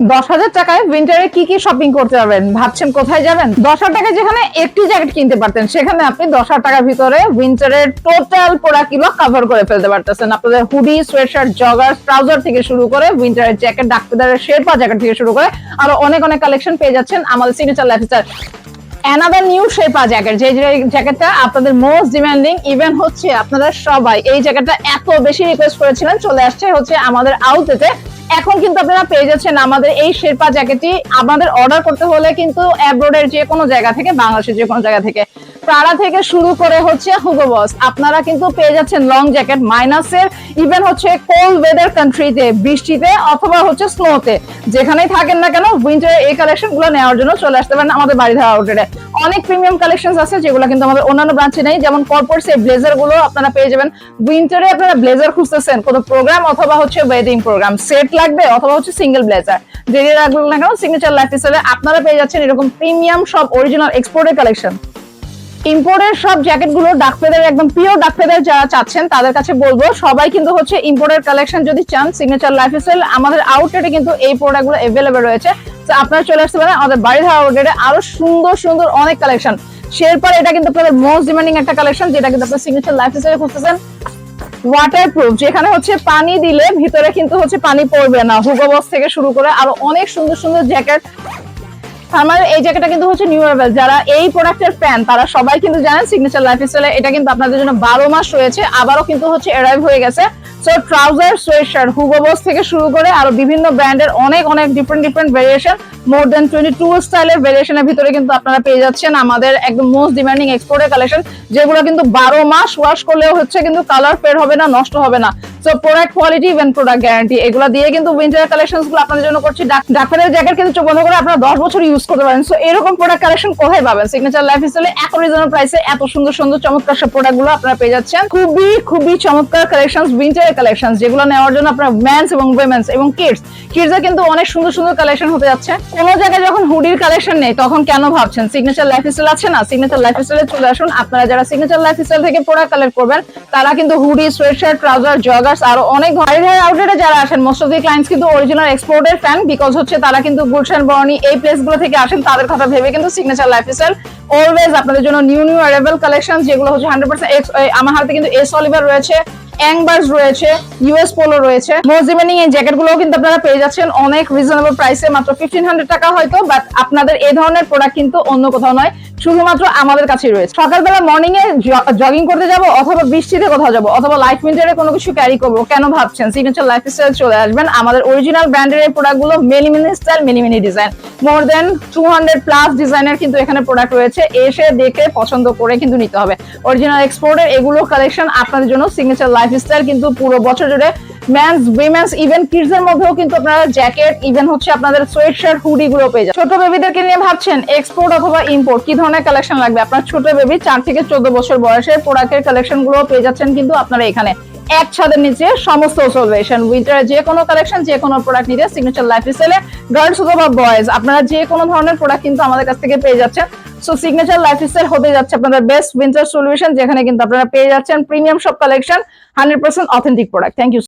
দশ হাজার টাকায় উইন্টারে কি কি শপিং করতে পারবেন? ভাবছেন কোথায় যাবেন? দশ হাজার টাকায় যেখানে একটি জ্যাকেট কিনতে পারতেন, সেখানে আপনি দশ হাজার টাকার ভিতরে উইন্টারের টোটাল প্রোডাক্টগুলো কভার করে ফেলতে পারতেছেন। আপনাদের হুডি সোয়েটশার্ট জগার ট্রাউজার থেকে শুরু করে উইন্টারের জ্যাকেট ডাক্তারের শেরপা জ্যাকেট থেকে শুরু করে আরও অনেক অনেক কালেকশন পেয়ে যাচ্ছেন আমাদের signature lifestyle another new sherpa jacket যে জ্যাকেটটা আপনাদের মোস্ট ডিমান্ডিং ইভেন হচ্ছে আপনারা সবাই এই জ্যাকেটটা এত বেশি রিকোয়েস্ট করেছিলেন, চলে আসছে হচ্ছে আমাদের আউটলেটে এখন কিন্তু আপনারা পেয়ে যাচ্ছেন আমাদের এই শেরপা জ্যাকেটটি। আমাদের অর্ডার করতে হলে কিন্তু অ্যাব্রোডের যে কোনো জায়গা থেকে, বাংলাদেশের যে কোনো জায়গা থেকে প্রাড়া থেকে শুরু করে হচ্ছে হুগো বস আপনারা কিন্তু পেয়ে যাচ্ছেন লং জ্যাকেট মাইনাসের ইভেন হচ্ছে কোল্ড ওয়েদার কান্ট্রিতে বৃষ্টিতে অথবা হচ্ছে স্নোতে যেখানেই থাকেন না কেন উইন্টারের এই কালেকশনগুলো নেওয়ার জন্য চলে আসতে পারেন আমাদের বাড়ি ধারা আউটলেটে অনেক প্রিমিয়াম কালেকশন আছে, যেগুলো কিন্তু আমাদের অন্যান্য ব্রাঞ্চে নেই। যেমন কর্পোরেট সেই ব্লেজারগুলো আপনারা পেয়ে যাবেন। উইন্টারে আপনারা ব্লেজার খুঁজতেছেন, কোনো প্রোগ্রাম অথবা হচ্ছে ওয়েডিং প্রোগ্রাম সেট লাগবে অথবা হচ্ছে সিঙ্গেল ব্লেজার যেটি না কেন সিগনেচার লাইফ আপনারা পেয়ে যাচ্ছেন এরকম প্রিমিয়াম সব অরিজিনাল এক্সপোর্টের কালেকশন ইম্পোর্টের সব জ্যাকেটগুলো ফেদার একদম পিওর ডাক যারা চাচ্ছেন, তাদের কাছে বলব, সবাই কিন্তু হচ্ছে ইম্পোর্টের কালেকশন যদি চান সিগনেচার লাইফ স্টাইল আমাদের আউটলেটে কিন্তু এই প্রোডাক্টগুলো এভেলেবেল রয়েছে। তো আপনারা চলে আসতে পারেন আমাদের বাড়ির আউটলেটে আরও সুন্দর সুন্দর অনেক কালেকশন শেরপার, এটা কিন্তু আপনাদের মোস্ট ডিমান্ডিং একটা কালেকশন যেটা কিন্তু আপনার সিগনেচার লাইফ স্টাইলে খুঁজতেছেন। ওয়াটারপ্রুফ যেখানে হচ্ছে পানি দিলে ভিতরে কিন্তু হচ্ছে পানি পড়বে না। হুগো বক্স থেকে শুরু করে আরও অনেক সুন্দর সুন্দর জ্যাকেট আমার এই জ্যাকেটটা কিন্তু হচ্ছে নিউ অ্যাভেল যারা এই প্রোডাক্টের ফ্যান তারা সবাই কিন্তু জানেন সিগনেচার লাইফ স্টাইলে এটা কিন্তু আপনাদের জন্য বারো মাস রয়েছে, আবারও কিন্তু হচ্ছে অ্যারাইভ হয়ে গেছে। So trouser sweat shirt Hugo Boss থেকে শুরু করে আরও বিভিন্ন ব্র্যান্ডের অনেক অনেক different different variation more than twenty two স্টাইলের ভেরিয়েশনের ভিতরে কিন্তু আপনারা পেয়ে যাচ্ছেন আমাদের একদম মোস্ট ডিমান্ডিং এক্সপোর্টের কালেকশন যেগুলো কিন্তু বারো মাস ওয়াশ করলেও হচ্ছে কিন্তু কালার ফেড হবে না, নষ্ট হবে না। So product quality even product guarantee এগুলো দিয়ে কিন্তু উইন্টার কালেকশনগুলো আপনাদের জন্য করছি। ডাক্তারের জ্যাকেট কিন্তু চোখ বন্ধ করে আপনারা দশ বছর ইউজ করতে পারেন। সো এরকম প্রোডাক্ট কালেকশন কোথায় পাবেন? সিগনেচার লাইফ স্টাইলে এত রিজনেবল প্রাইসে এত সুন্দর সুন্দর, চমৎকার সব প্রোডাক্টগুলো আপনারা পেয়ে যাচ্ছেন। খুবই খুবই চমৎকার কালেকশন উইন্টার কালেকশন যেগুলো নেওয়ার জন্য আপনার মেন্স এবং উইমেন্স এবং কিডস কিডস এর কিন্তু অনেক সুন্দর সুন্দর কালেকশন হতে যাচ্ছে। কোনো জায়গায় যখন হুডির কালেকশন নেই, তখন কেন ভাবছেন? সিগনেচার লাইফ স্টাইল আছে না? সিগনেচার লাইফ স্টাইলে চলে আসুন। আপনারা যারা সিগনেচার লাইফ স্টাইল থেকে প্রোডাক্ট কালেক্ট করবেন, তারা কিন্তু হুডি সোয়েটশার্ট ট্রাউজার জগার্স আরও অনেক ভারী ভারী আউটলেটে যারা আসেন মোস্ট অফ দি ক্লায়েন্টস কিন্তু অরিজিনাল এক্সপোর্টের ফ্যান বিকজ হচ্ছে তারা কিন্তু গুলশান বর্ণি এই প্লেসগুলো থেকে আসেন, তাদের কথা ভেবে কিন্তু সিগনেচার লাইফ স্টাইল অলওয়েজ আপনাদের জন্য নিউ নিউ অ্যারেবল কালেকশন যেগুলো হচ্ছে হান্ড্রেড পার্সেন্ট আমার হাতে কিন্তু এস অলিভার রয়েছে অ্যাংবার্স রয়েছে ইউএস পোলো রয়েছে মোজিমেনিং এই জ্যাকেটগুলো কিন্তু আপনারা পেয়ে যাচ্ছেন, অনেক রিজনেবল প্রাইসে মাত্র ফিফটিন হান্ড্রেড টাকা হয়তো বাট আপনাদের এই ধরনের প্রোডাক্ট কিন্তু অন্য কোথাও নয়। শুধুমাত্র আমাদের কাছেই রয়েছে। সকালবেলা মর্নিং এ জগিং করতে যাব অথবা বৃষ্টিতে কোথাও যাব অথবা লাইফ মিন্টারে কোনো কিছু ক্যারি করব, কেন ভাবছেন? সিগনেচার লাইফ স্টাইল চলে আসবেন। আমাদের অরিজিনাল ব্র্যান্ডের এই প্রোডাক্টগুলো mini mini style mini mini design more than two hundred plus ডিজাইনের কিন্তু এখানে প্রোডাক্ট রয়েছে। এসে দেখে পছন্দ করে কিন্তু নিতে হবে। অরিজিনাল এক্সপোর্টের এগুলো কালেকশন আপনাদের জন্য সিগনেচার লাইফ স্টাইল কিন্তু পুরো বছর জুড়ে মেন্স উইমেন্স ইভেন কিডস এর মধ্যেও কিন্তু আপনারা জ্যাকেট ইভেন হচ্ছে আপনাদের সোয়েট শার্ট হুডি গুলো পেয়ে যাবেন ছোট বেবিদেরকে নিয়ে ভাবছেন এক্সপোর্ট অথবা ইম্পোর্ট কি ধরনের কালেকশন লাগবে? আপনার ছোট বেবি চার থেকে চোদ্দ বছর বয়সের প্রোডাক্টের কালেকশনগুলো পেয়ে যাচ্ছেন কিন্তু আপনারা এখানে। এক ছাদের নিচে সমস্ত সলভেশন উইন্টারে যে কোনো কালেকশন যে কোনো প্রোডাক্ট নিতে সিগনেচার লাইফ স্টাইলে গার্লস অথবা বয়েজ আপনারা যে কোনো ধরনের প্রোডাক্ট কিন্তু আমাদের কাছ থেকে পেয়ে যাচ্ছেন। সো সিগনেচার লাইফ স্টাইল হতে যাচ্ছে আপনাদের বেস্ট উইন্টার সলিউশন যেখানে কিন্তু আপনারা পেয়ে যাচ্ছেন প্রিমিয়াম সব collection hundred percent authentic product thank you